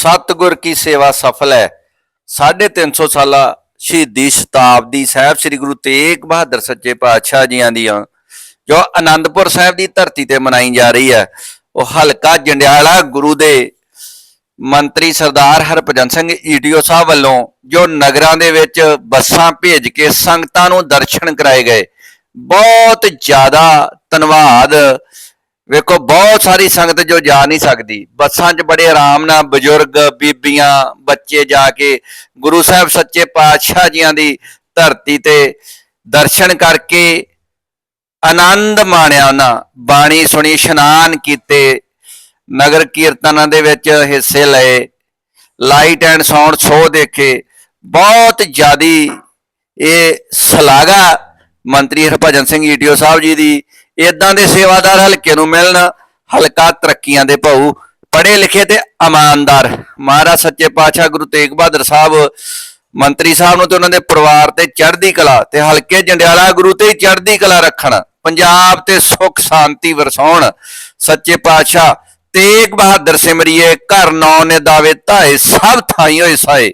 ਸਤਿਗੁਰ ਕੀ ਸੇਵਾ ਸਫਲ ਹੈ। 350 ਸਾਲਾ ਸ਼ਹੀਦੀ ਸ਼ਤਾਬਦੀ ਸਾਹਿਬ ਸ੍ਰੀ ਗੁਰੂ ਤੇਗ ਬਹਾਦਰ ਸੱਚੇ ਪਾਤਸ਼ਾਹ ਜੀਆਂ ਦੀਆਂ, ਜੋ ਆਨੰਦਪੁਰ ਸਾਹਿਬ ਦੀ ਧਰਤੀ ਤੇ ਮਨਾਈ ਜਾ ਰਹੀ ਹੈ। ਉਹ ਹਲਕਾ ਜੰਡਿਆਲਾ ਗੁਰੂ ਦੇ ਮੰਤਰੀ ਸਰਦਾਰ ਹਰਭਜਨ ਸਿੰਘ ਈਡੀਓ ਸਾਹਿਬ ਵੱਲੋਂ, ਜੋ ਨਗਰਾਂ ਦੇ ਵਿੱਚ ਬੱਸਾਂ ਭੇਜ ਕੇ ਸੰਗਤਾਂ ਨੂੰ ਦਰਸ਼ਨ ਕਰਾਏ ਗਏ। ਬਹੁਤ ਜ਼ਿਆਦਾ ਧੰਨਵਾਦ ਵੇਖੋ, ਬਹੁਤ ਸਾਰੀ ਸੰਗਤ ਜੋ ਜਾ ਨਹੀਂ ਸਕਦੀ। ਬੱਸਾਂ 'ਚ ਬੜੇ ਆਰਾਮ ਨਾਲ ਬਜ਼ੁਰਗ, ਬੀਬੀਆਂ, ਬੱਚੇ ਜਾ ਕੇ ਗੁਰੂ ਸਾਹਿਬ ਸੱਚੇ ਪਾਤਸ਼ਾਹ ਜੀਆਂ ਦੀ ਧਰਤੀ ਤੇ ਦਰਸ਼ਨ ਕਰਕੇ ਆਨੰਦ ਮਾਣਿਆ ਉਹਨਾਂ। ਬਾਣੀ ਸੁਣੀ, ਇਸ਼ਨਾਨ ਕੀਤੇ, ਨਗਰ ਕੀਰਤਨਾਂ ਦੇ ਵਿੱਚ ਹਿੱਸੇ ਲਏ, ਲਾਈਟ ਐਂਡ ਸਾਊਂਡ ਸ਼ੋਅ ਦੇਖੇ। ਬਹੁਤ ਜ਼ਿਆਦੀ ਇਹ ਸਲਾਗਾ ਮੰਤਰੀ ਹਰਭਜਨ ਸਿੰਘ ਈਟੀਓ ਸਾਹਿਬ ਜੀ ਦੀ ਇਦਾਂ ਦੇ ਸੇਵਾਦਾਰ ਹਲਕੇ ਨੂੰ ਮਿਲਣ, ਹਲਕਾ ਤਰੱਕੀਆਂ ਦੇ ਭਾਊ ਪੜ੍ਹੇ ਲਿਖੇ ਤੇ ਇਮਾਨਦਾਰ। ਮਹਾਰਾਜ ਸੱਚੇ ਪਾਤਸ਼ਾਹ ਗੁਰੂ ਤੇਗ ਬਹਾਦਰ ਸਾਹਿਬ, ਮੰਤਰੀ ਸਾਹਿਬ ਨੂੰ ਤੇ ਉਹਨਾਂ ਦੇ ਪਰਿਵਾਰ ਤੇ ਚੜ੍ਹਦੀ ਕਲਾ ਤੇ ਹਲਕੇ ਜੰਡਿਆਲਾ ਗੁਰੂ ਤੇ ਚੜ੍ਹਦੀ ਕਲਾ ਰੱਖਣ, ਪੰਜਾਬ ਤੇ ਸੁੱਖ ਸ਼ਾਂਤੀ ਵਰਸਾਉਣ। ਸੱਚੇ ਪਾਤਸ਼ਾਹ ਤੇਗ ਬਹਾਦਰ ਸਿਮਰਿਏ, ਘਰ ਨੌ ਨੇ ਦਾਵੇ ਧਾਏ, ਸਭ ਥਾਈ ਹੋਏ ਸਾਏ।